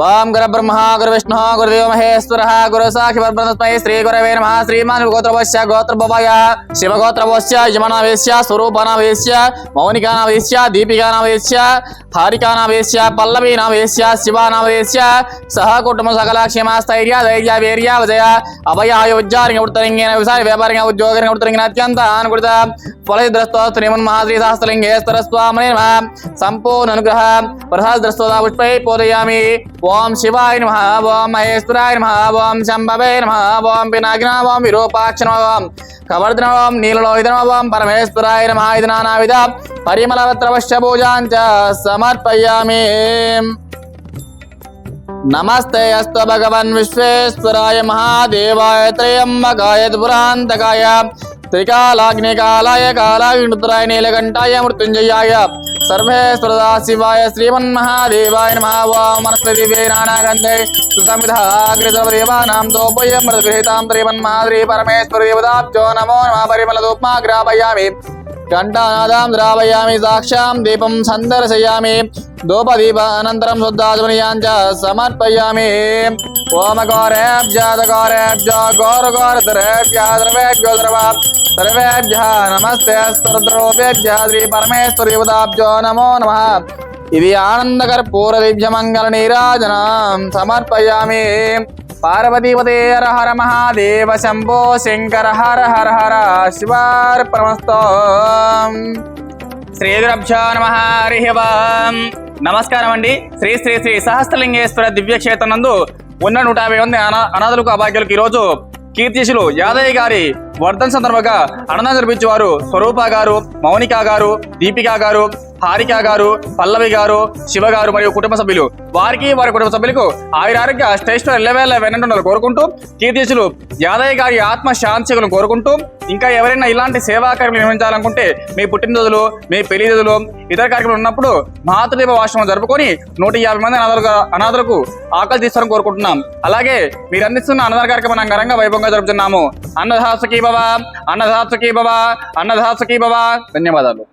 ఓం గురు బ్రహ్మ గురు విష్ణు గురుదేవ మహేశ్వర గురు సాక్షి పరబ్రహ్మస్మై శ్రీ గురవే నమ శ్రీమాన్ గోత్రవశ్య గోత్రభయ శివగోత్రవశ్య యమనావేశ్య స్వరూపనావేశ్య మౌనికానావేశ్య దీపికానావేశ్య హారికానావేశ్య పల్లవీనావేశ్య శివానావేశ్య సహ కుటుంబ సకల క్షేమ స్థైర్య ధైర్య వీర్య విజయ అభయ ఉజ్జారింగ ఉత్తరింగేన వ్యవసాయ వ్యాపారంగా ఉద్యోగంగా ఉత్తరింగిన అత్యంత అనుకృత ఫలద్రస్తో శ్రీమన్ మహాశ్రీ సహస్రలింగేశ్వర స్వామి సంపూర్ణ అనుగ్రహ ప్రసాద్రస్తోదా పుష్పై పూజయామి ఓం శివాయ నమ ఓం మహేశ్వరాయ నమ ఓం శంభవే నమ ఓం పినాగ్న ఓం విరూపాక్ష నమ ఓం కవర్ధన ఓం నీలలోహిత నమ ఓం పరమేశ్వరాయ నమ ఇది నానావిధ పరిమళవత్రవశ్య పూజాంచ సమర్పయామి. నమస్తే అస్తు భగవన్ విశ్వేశ్వరాయ మహాదేవాయ త్రయంబకాయ పురాంతకాయ త్రికాలాగ్నికాలాయ కాలాగ్నిపుత్రాయ నీలకంఠాయ మృత్యుంజయాయ. సర్వేశ్వరదా శివాయ శ్రీమన్మహాదేవాయ నమః. ఓం మనస్పతి నానాగంధే సుసంవిధాగ్రిదేవానాం దోపయమృతగృహీతాం శ్రీమన్మహాద్రి పరమేశ్వర దేవతాభ్యో నమో నమ. పరిమళ దూప్మా గ్రాపయామి घंटा द्रावयामि साक्षां दीपं सन्दर्शयामि धूपदीप अनन्तरं शुद्धात्मनीयाञ्च समर्पयामि ओमगौरेभ्यादगौरेभ्यो गौरगौरतरेभ्यः सर्वेभ्यः नमस्ते स्तुरुद्रोपेभ्यः श्रीपरमेश्वरीवदाभ्यो नमो नमः इति आनन्दकर्पूरदिभ्यमङ्गलनीराजनां समर्पयामि దేవతాభ్యో పార్వతీపతే హర హర మహాదేవ శంభో శంకర హర హర హర శివార్పణమస్తో. శ్రీ గురభ్యో నమ హరి నమస్కారం అండి శ్రీ శ్రీ శ్రీ సహస్రలింగేశ్వర దివ్యక్షేత్రం నందు ఉన్న నూట యాభై మంది అనాథులకు అభాగ్యులకు ఈరోజు కీర్తిశులు యాదయ్య గారి వర్ధన్ సందర్భంగా అన్నదానం జరిపించేవారు స్వరూప గారు మౌనిక గారు దీపిక గారు హారిక గారు పల్లవి గారు శివ గారు మరియు కుటుంబ సభ్యులు. వారికి వారి కుటుంబ సభ్యులకు ఆయురారోగ్య స్టేషన్ ఎల్లవేళ వెనంటున్నారు కోరుకుంటూ కీర్తిశులు యాదయ్య గారి ఆత్మ శాంతికులను కోరుకుంటూ ఇంకా ఎవరైనా ఇలాంటి సేవా కార్యక్రమం నిర్వహించాలనుకుంటే మీ పుట్టినరోజులు మీ పెళ్ళి రోజులు ఇతర కార్యక్రమాలు ఉన్నప్పుడు మాతృదేవ వాశ్రమం జరుపుకొని నూట యాభై మంది అనాథులుగా అనాథులకు ఆకలి తీస్తారని కోరుకుంటున్నాం. అలాగే మీరు అందిస్తున్న అన్నదాన కార్యక్రమం అంగరంగా వైభవంగా జరుపుతున్నాము. అన్నదాసకి భవ అన్నదాసకి భవ అన్నదాసకి భవ ధన్యవాదాలు.